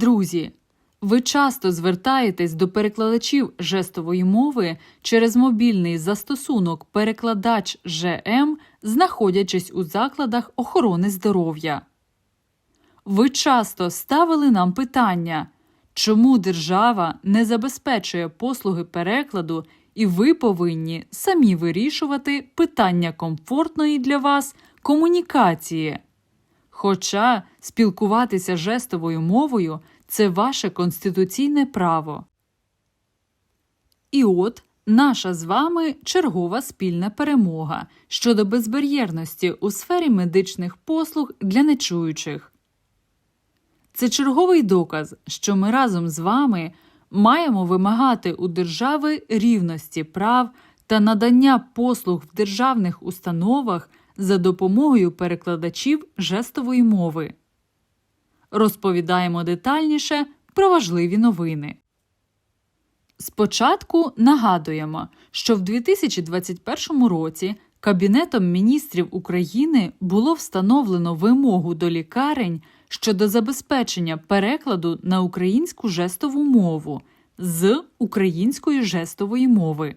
Друзі, ви часто звертаєтесь до перекладачів жестової мови через мобільний застосунок Перекладач ЖМ, знаходячись у закладах охорони здоров'я. Ви часто ставили нам питання, чому держава не забезпечує послуги перекладу, і ви повинні самі вирішувати питання комфортної для вас комунікації. Хоча спілкуватися жестовою мовою це ваше конституційне право. І от наша з вами чергова спільна перемога щодо безбар'єрності у сфері медичних послуг для нечуючих. Це черговий доказ, що ми разом з вами маємо вимагати у держави рівності прав та надання послуг в державних установах за допомогою перекладачів жестової мови. Розповідаємо детальніше про важливі новини. Спочатку нагадуємо, що в 2021 році Кабінетом міністрів України було встановлено вимогу до лікарень щодо забезпечення перекладу на українську жестову мову з української жестової мови.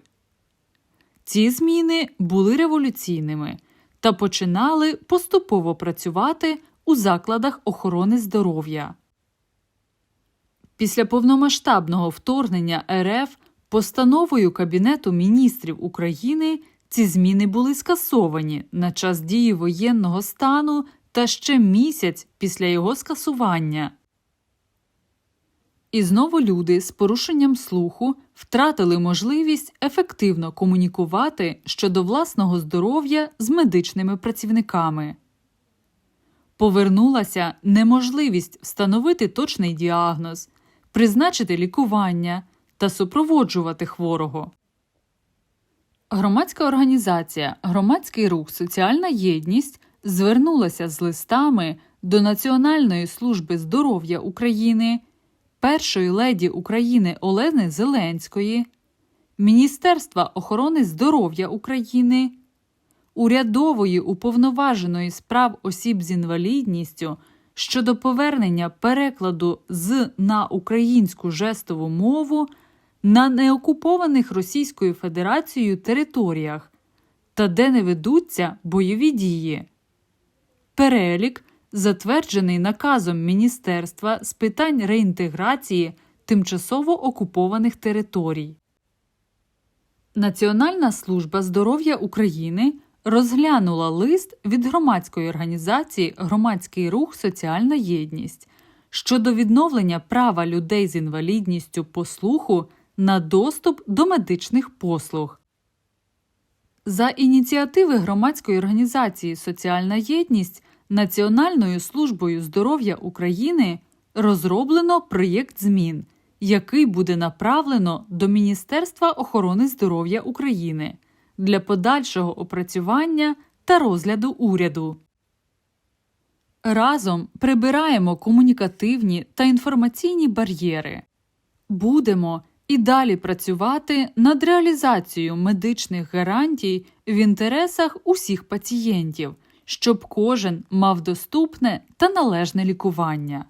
Ці зміни були революційними та починали поступово працювати у закладах охорони здоров'я. Після повномасштабного вторгнення РФ постановою Кабінету міністрів України ці зміни були скасовані на час дії воєнного стану та ще місяць після його скасування. І знову люди з порушенням слуху втратили можливість ефективно комунікувати щодо власного здоров'я з медичними працівниками. Повернулася неможливість встановити точний діагноз, призначити лікування та супроводжувати хворого. Громадська організація Громадський рух Соціальна єдність звернулася з листами до Національної служби здоров'я України, першої леді України Олени Зеленської, Міністерства охорони здоров'я України, урядової уповноваженої справ осіб з інвалідністю щодо повернення перекладу з на українську жестову мову на неокупованих Російською Федерацією територіях та де не ведуться бойові дії. Перелік, затверджений наказом Міністерства з питань реінтеграції тимчасово окупованих територій. Національна служба здоров'я України розглянула лист від громадської організації Громадський рух Соціальна єдність щодо відновлення права людей з інвалідністю по слуху на доступ до медичних послуг. За ініціативи громадської організації Соціальна єдність Національною службою здоров'я України розроблено проєкт змін, який буде направлено до Міністерства охорони здоров'я України для подальшого опрацювання та розгляду уряду. Разом прибираємо комунікативні та інформаційні бар'єри. Будемо і далі працювати над реалізацією медичних гарантій в інтересах усіх пацієнтів, щоб кожен мав доступне та належне лікування.